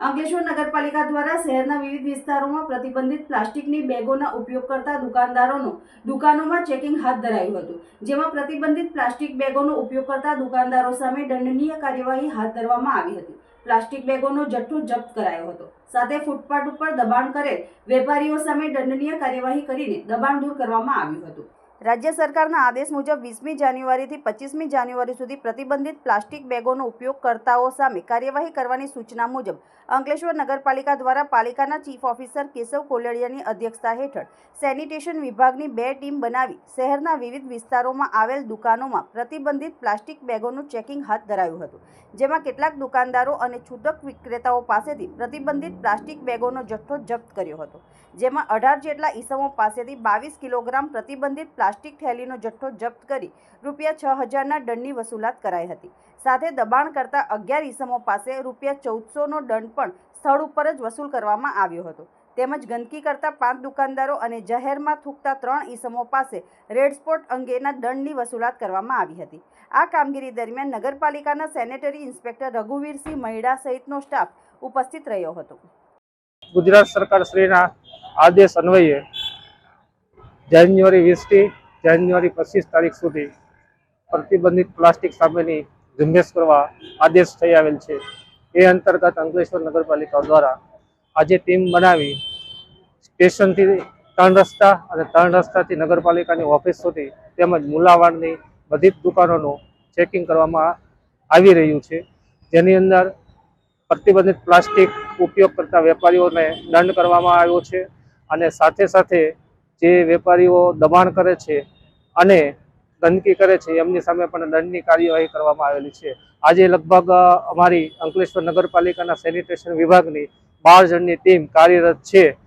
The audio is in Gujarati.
અંકલેશ્વર નગરપાલિકા દ્વારા શહેરના વિવિધ વિસ્તારોમાં પ્રતિબંધિત પ્લાસ્ટિકની બેગોના ઉપયોગ કરતા દુકાનદારોનું દુકાનોમાં ચેકિંગ હાથ ધરાયું હતું. જેમાં પ્રતિબંધિત પ્લાસ્ટિક બેગોનો ઉપયોગ કરતા દુકાનદારો સામે દંડનીય કાર્યવાહી હાથ ધરવામાં આવી હતી. પ્લાસ્ટિક બેગોનો જથ્થો જપ્ત કરાયો હતો. સાથે ફૂટપાથ ઉપર દબાણ કરેલ વેપારીઓ સામે દંડનીય કાર્યવાહી કરીને દબાણ દૂર કરવામાં આવ્યું હતું. રાજ્ય સરકારના આદેશ મુજબ વીસમી જાન્યુઆરીથી પચીસમી જાન્યુઆરી સુધી પ્રતિબંધિત પ્લાસ્ટિક બેગોનો ઉપયોગ કરતાઓ સામે કાર્યવાહી કરવાની સૂચના મુજબ અંકલેશ્વર નગરપાલિકા દ્વારા પાલિકાના ચીફ ઓફિસર કેશવ કોલડિયાની અધ્યક્ષતા હેઠળ સેનિટેશન વિભાગની બે ટીમ બનાવી શહેરના વિવિધ વિસ્તારોમાં આવેલ દુકાનોમાં પ્રતિબંધિત પ્લાસ્ટિક બેગોનું ચેકિંગ હાથ ધરાયું હતું, જેમાં કેટલાક દુકાનદારો અને છૂટક વિક્રેતાઓ પાસેથી પ્રતિબંધિત પ્લાસ્ટિક બેગોનો જથ્થો જપ્ત કર્યો હતો, જેમાં અઢાર જેટલા ઈસમો પાસેથી બાવીસ કિલોગ્રામ પ્રતિબંધિત પ્લાસ્ટિક થેલીનો જથ્થો જપ્ત કરી રૂપિયા છ હજારના દંડની વસૂલાત કરાઈ હતી. સાથે દબાણ કરતા અગિયાર ઈસમો પાસે રૂપિયા ચૌદસોનો દંડ પણ સ્થળ ઉપર જ વસૂલ કરવામાં આવ્યો હતો. તેમજ ગંદકી કરતા પાંચ દુકાનદારો અને જાહેરમાં થૂકતા ત્રણ ઈસમો પાસે રેડ સ્પોટ અંગેના દંડની વસૂલાત કરવામાં આવી હતી. આ કામગીરી દરમિયાન નગરપાલિકાના સેનેટરી ઇન્સ્પેક્ટર રઘુવીરસિંહ મહિડા સહિતનો સ્ટાફ ઉપસ્થિત રહ્યો હતો. ગુજરાત સરકાર શ્રીના આદેશ અન્વયે જાન્યુઆરી વીસથી જાન્યુઆરી પચીસ તારીખ સુધી પ્રતિબંધિત પ્લાસ્ટિક સામેની ઝુંબેશ કરવા આદેશ થઈ આવેલ છે. એ અંતર્ગત અંકલેશ્વર નગરપાલિકા દ્વારા આજે ટીમ બનાવી સ્ટેશનથી ત્રણ રસ્તા અને ત્રણ રસ્તાથી નગરપાલિકાની ઓફિસ સુધી તેમજ મુલાવાડની બધી જ દુકાનોનું ચેકિંગ કરવામાં આવી રહ્યું છે. જેની અંદર પ્રતિબંધિત પ્લાસ્ટિક ઉપયોગ કરતા વેપારીઓને દંડ કરવામાં આવ્યો છે અને સાથે સાથે જે વેપારીઓ દબાણ કરે છે અને ગંદકી કરે છે, એમની સામે પણ દંડની કાર્યવાહી કરવામાં આવેલી છે. આજે લગભગ અમારી અંકલેશ્વર નગરપાલિકાના સેનિટેશન વિભાગની બાર જણની ટીમ કાર્યરત છે.